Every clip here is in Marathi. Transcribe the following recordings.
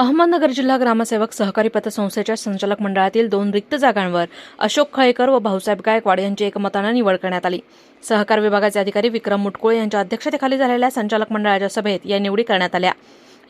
अहमदनगर जिल्हा ग्रामसेवक सहकारी पतसंस्थेच्या संचालक मंडळातील दोन रिक्त जागांवर अशोक खळेकर व भाऊसाहेब गायकवाड यांची एकमतानं निवड करण्यात आली. सहकार विभागाचे अधिकारी विक्रम मुटकुळे यांच्या अध्यक्षतेखाली झालेल्या संचालक मंडळाच्या सभेत या निवडी करण्यात आल्या.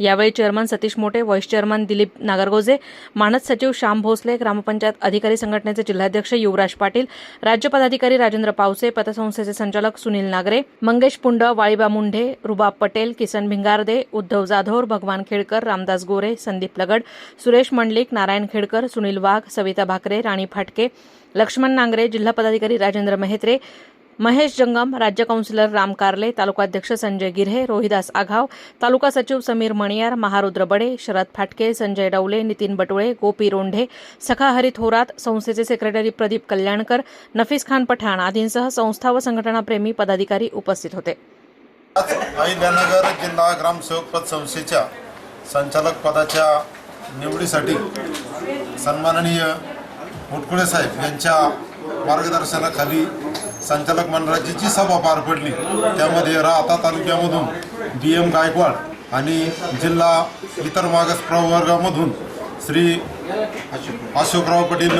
यावेळी chairman Satish Mote vice chairman Dilip Nagargoje मानद सचिव श्याम भोसले ग्रामपंचायत अधिकारी संघटनेचे जिल्हाध्यक्ष युवराज पाटील राज्य पदाधिकारी राजेंद्र पावसे पतसंस्थेचे संचालक सुनील नागरे मंगेश पुंड वाळीबा मुंढे रुबाब पटेल किसन भिंगारदे उद्धव जाधोर भगवान खेडकर रामदास गोरे संदीप लगड सुरेश मंडलिक नारायण खेडकर सुनील वाघ सविता भाकरे राणी फाटके लक्ष्मण नांगरे जिल्हा पदाधिकारी राजेंद्र मेहत्रे महेश जंगम राज्य काउन्सिलर राम कारले तालुकाध्यक्ष संजय गिऱ्हे रोहिदास आघाव तालुका सचिव समीर मणियार महारुद्र बडे शरद फाटके संजय डवले नितीन बटुळे गोपी रोंढे सखा हरी थोरात संस्थेचे सेक्रेटरी प्रदीप कल्याणकर नफीस खान पठाण आदींसह संस्था व संघटनाप्रेमी पदाधिकारी उपस्थित होते. अहिल्यानगर जिल्हा ग्रामसेवक पद संस्थेच्या संचालक पदाच्या निवडीसाठी सन्माननीय मुटकुळे साहेब यांच्या मार्गदर्शनाखाली संचालक मंडळाची जी सभा पार पडली. त्यामध्ये राहता तालुक्यामधून बी एम गायकवाड आणि जिल्हा इतर मागास प्रवर्गामधून श्री अशोकराव पाटील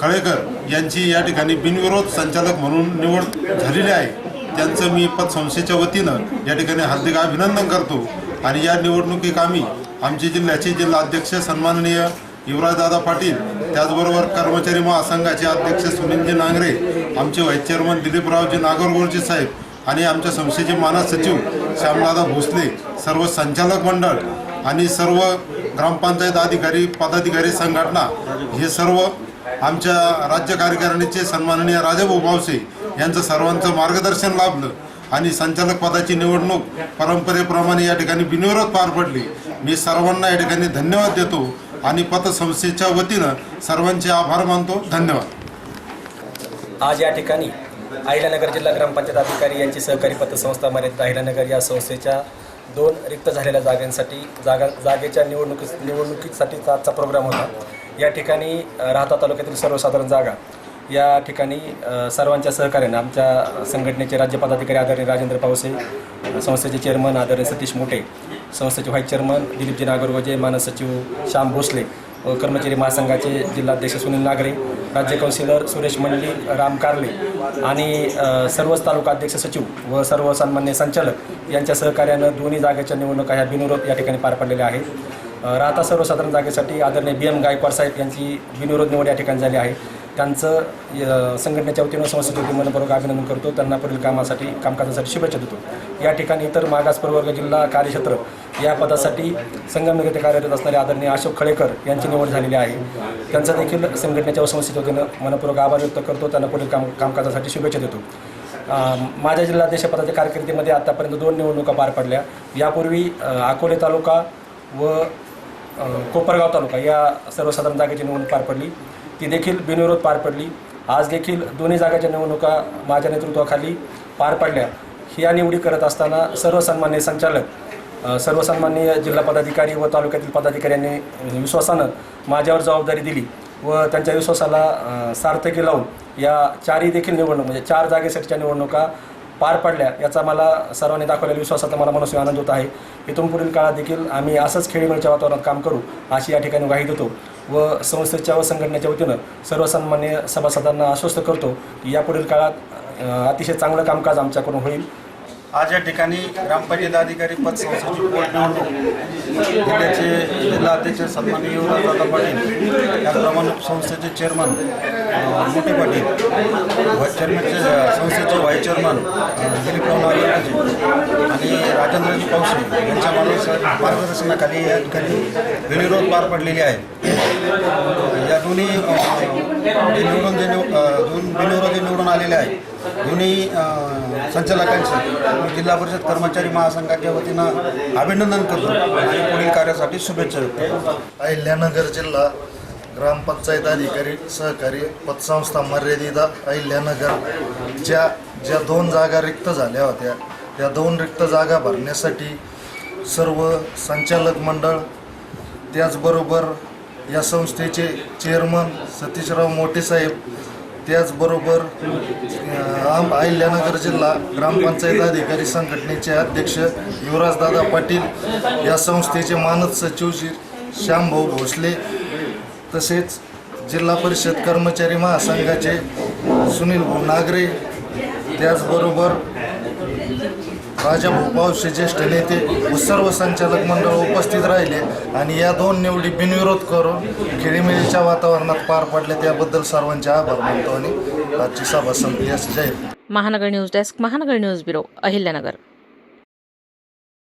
खळेकर यांची या ठिकाणी बिनविरोध संचालक म्हणून निवड झालेली आहे. त्यांचं मी पतसंस्थेच्या वतीनं या ठिकाणी हार्दिक अभिनंदन करतो. आणि या निवडणुकीक आम्ही आमचे जिल्ह्याचे जिल्हा अध्यक्ष सन्माननीय युवराजदादा पाटील त्याचबरोबर कर्मचारी महासंघाचे अध्यक्ष सुनीलजी नांगरे आमचे व्हाईस चेअरमन दिलीपरावजी नागरगोळचे साहेब आणि आमच्या संस्थेचे मानद सचिव श्यामदादा भोसले सर्व संचालक मंडळ आणि सर्व ग्रामपंचायत अधिकारी पदाधिकारी संघटना हे सर्व आमच्या राज्य कार्यकारिणीचे सन्माननीय राजाभाऊ भावसे यांचं सर्वांचं मार्गदर्शन लाभलं आणि संचालक पदाची निवडणूक परंपरेप्रमाणे या ठिकाणी बिनविरोध पार पडली. मी सर्वांना या ठिकाणी धन्यवाद देतो. आणि पतसंस्थेच्या वतीनं सर्वांचे आभार मानतो. धन्यवाद. आज या ठिकाणी अहिल्यानगर जिल्हा ग्रामपंचायत अधिकारी यांची सहकारी पतसंस्था मर्यादित अहिल्यानगर या संस्थेच्या दोन रिक्त झालेल्या जागांसाठी जागा जागेच्या निवडणुकी निवडणुकीसाठीचा आजचा प्रोग्राम होता. या ठिकाणी राहता तालुक्यातील सर्वसाधारण जागा. या ठिकाणी सर्वांच्या सहकार्याने आमच्या संघटनेचे राज्य पदाधिकारी आदरणीय राजेंद्र पावसे संस्थेचे चेअरमन आदरणीय सतीश मोठे संस्थेचे व्हाईस चेअरमन दिलीपजी नागरगोजे मानस सचिव श्याम भोसले व कर्मचारी महासंघाचे जिल्हाध्यक्ष सुनील नागरे राज्य कौन्सिलर सुरेश मंडली राम कारले आणि सर्वच तालुका अध्यक्ष सचिव व सर्व सन्मान्य संचालक यांच्या सहकार्यानं दोन्ही जागेच्या निवडणुका ह्या बिनविरोध या ठिकाणी पार पडलेल्या आहेत. राहता सर्वसाधारण जागेसाठी आदरणीय बी एम गायकवाड साहेब यांची बिनविरोध निवड या ठिकाणी झाली आहे. त्यांचं य- संघटनेच्या वतीनं संस्थेच्या मनपूर्वक अभिनंदन करतो. त्यांना पुढील कामासाठी कामकाजासाठी शुभेच्छा देतो. या ठिकाणी इतर मागास प्रवर्ग जिल्हा कार्यक्षेत्र या पदासाठी संगमनगर येथे कार्यरत असणारे आदरणीय अशोक खळेकर यांची निवड झालेली आहे. त्यांचा देखील संघटनेच्या व वतीनं मनपूर्वक आभार व्यक्त करतो. त्यांना पुढील काम कामकाजासाठी शुभेच्छा देतो. माझ्या जिल्हाध्यक्षपदाच्या कारकिर्दीमध्ये आतापर्यंत दोन निवडणुका पार पडल्या. यापूर्वी अकोले तालुका व कोपरगाव तालुका या सर्वसाधारण जागेची निवडणूक पार पडली. ती देखील बिनविरोध पार पडली. आज देखील दोन्ही जागाच्या निवडणुका माझ्या नेतृत्वाखाली पार पडल्या. ह्या निवडी करत असताना सर्वसन्मान्य संचालक सर्वसन्माननीय जिल्हा पदाधिकारी व तालुक्यातील पदाधिकाऱ्यांनी विश्वासानं माझ्यावर जबाबदारी दिली व त्यांच्या विश्वासाला सार्थकी लावून या चारही देखील निवडणूक म्हणजे चार जागेसाठीच्या निवडणुका पार पडल्या याचा मला सर्वांनी दाखवलेल्या विश्वासाचा मला मनस्वी आनंद होत आहे. इथून पुढील काळात देखील आम्ही असंच खेळीमेळीच्या वातावरणात काम करू अशी या ठिकाणी ग्वाही देतो व संस्थेच्या व संघटनेच्या वतीनं सर्वसन्मान्य सभासदांना आश्वस्त करतो की यापुढील काळात अतिशय चांगलं कामकाज आमच्याकडून होईल. आज या ठिकाणी ग्रामपंचायत अधिकारी पद संस्थेची पोटनिवडणूक जिल्ह्याचे जिल्हा अध्यक्ष सन्माननीय दादा पाटील त्याचप्रमाणे संस्थेचे चेअरमन अ, मोठे पाटील व्हाईस चेअरमनचे संस्थेचे व्हाईस चेअरमन दिलीपराव नागराजे आणि राजेंद्रजी पावसे यांच्या मार्गदर्शनाखाली या ठिकाणी बिनविरोध पार पडलेली आहे या दोन्ही निवडून जे निव दोन बिनविरोधी निवडून आलेले आहे दोन्ही संचालकांचे जिल्हा परिषद कर्मचारी महासंघाच्या वतीनं अभिनंदन करतो आणि पुढील कार्यासाठी शुभेच्छा व्यक्त अहिल्यानगर जिल्हा ग्रामपंचायत अधिकारी सहकारी पतसंस्था मर्यादित अहिल्यानगर. ज्या ज्या दोन जागा रिक्त झाल्या होत्या त्या दोन रिक्त जागा भरण्यासाठी सर्व संचालक मंडळ त्याचबरोबर या संस्थेचे चेअरमन सतीशराव मोठे साहेब त्याचबरोबर आम अहिल्यानगर जिल्हा ग्रामपंचायत अधिकारी संघटनेचे अध्यक्ष युवराजदादा पाटील या संस्थेचे मानद सचिव श्री श्यामभाऊ भोसले तसेच जिल्हा परिषद कर्मचारी महासंघाचे सुनील भाऊ नागरे त्याचबरोबर राजाभाऊ पावशे ज्येष्ठ नेते व सर्व संचालक मंडळ उपस्थित राहिले आणि या दोन निवडी बिनविरोध करून खेळीमेळीच्या वातावरणात पार पडल्या त्याबद्दल सर्वांचे आभार मानतो आणि आजची सभा संपली. असं जाहीर. Mahanagar news desk Mahanagar news bureau Ahilyanagar.